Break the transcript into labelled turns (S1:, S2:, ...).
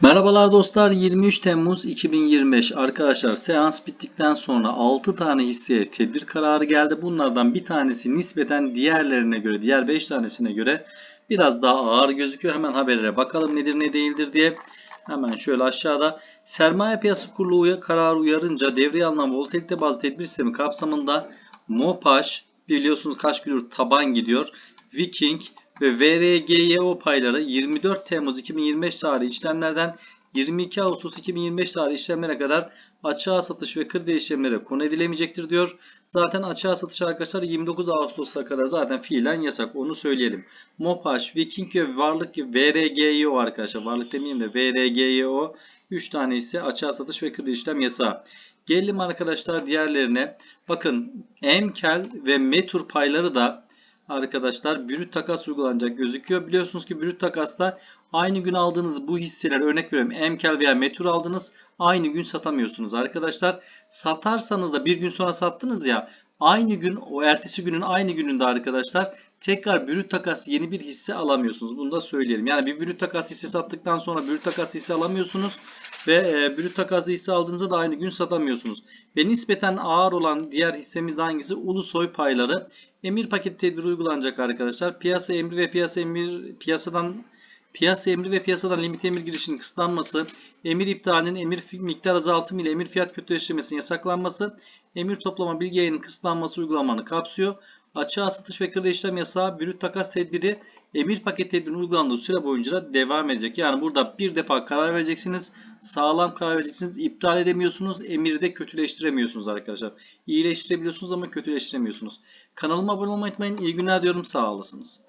S1: Merhabalar dostlar 23 Temmuz 2025 arkadaşlar seans bittikten sonra 6 tane hisseye tedbir kararı geldi. Bunlardan bir tanesi nispeten diğerlerine göre diğer 5 tanesine göre biraz daha ağır gözüküyor. Hemen haberlere bakalım nedir ne değildir diye. Hemen şöyle aşağıda sermaye piyasası kurulu kararı uyarınca devreye alınan volatilite bazlı tedbir sistemi kapsamında MOPAŞ biliyorsunuz kaç gündür taban gidiyor. Viking ve VRGYO payları 24 Temmuz 2025 tarihi işlemlerden 22 Ağustos 2025 tarihi işlemlere kadar açığa satış ve kredi işlemlere konu edilemeyecektir diyor. Zaten açığa satış arkadaşlar 29 Ağustos'a kadar zaten fiilen yasak onu söyleyelim. MOPAŞ, Viking ve Varlık VRGYO arkadaşlar varlık demeyeyim de VRGYO 3 tane ise açığa satış ve kredi işlem yasağı. Gelelim arkadaşlar diğerlerine. Bakın Emkel ve Metur payları da arkadaşlar brüt takas uygulanacak gözüküyor. Biliyorsunuz ki brüt takasta aynı gün aldığınız bu hisseler örnek veriyorum Emkel veya Metur aldınız aynı gün satamıyorsunuz arkadaşlar. Satarsanız da bir gün sonra sattınız ya aynı gün o ertesi günün aynı gününde arkadaşlar tekrar brüt takas yeni bir hisse alamıyorsunuz. Bunu da söyleyelim. Yani bir brüt takas hisse sattıktan sonra brüt takas hisse alamıyorsunuz ve e, brüt takaslı hisse aldığınızda da aynı gün satamıyorsunuz. Ve nispeten ağır olan diğer hissemiz hangisi? Ulusoy payları. Emir paket tedbiri uygulanacak arkadaşlar. Piyasa emri ve piyasa emir piyasadan Piyasa emri ve piyasadan limit emir girişinin kısıtlanması, emir iptalinin emir miktar azaltımı ile emir fiyat kötüleştirmesinin yasaklanması, emir toplama bilgi yayının kısıtlanması uygulamanı kapsıyor. Açığa satış ve kredi işlem yasağı, brüt takas tedbiri, emir paket tedbirinin uygulandığı süre boyunca da devam edecek. Yani burada bir defa karar vereceksiniz, sağlam karar vereceksiniz, iptal edemiyorsunuz, emiri de kötüleştiremiyorsunuz arkadaşlar. İyileştirebiliyorsunuz ama kötüleştiremiyorsunuz. Kanalıma abone olmayı unutmayın. İyi günler diyorum, sağ olasınız.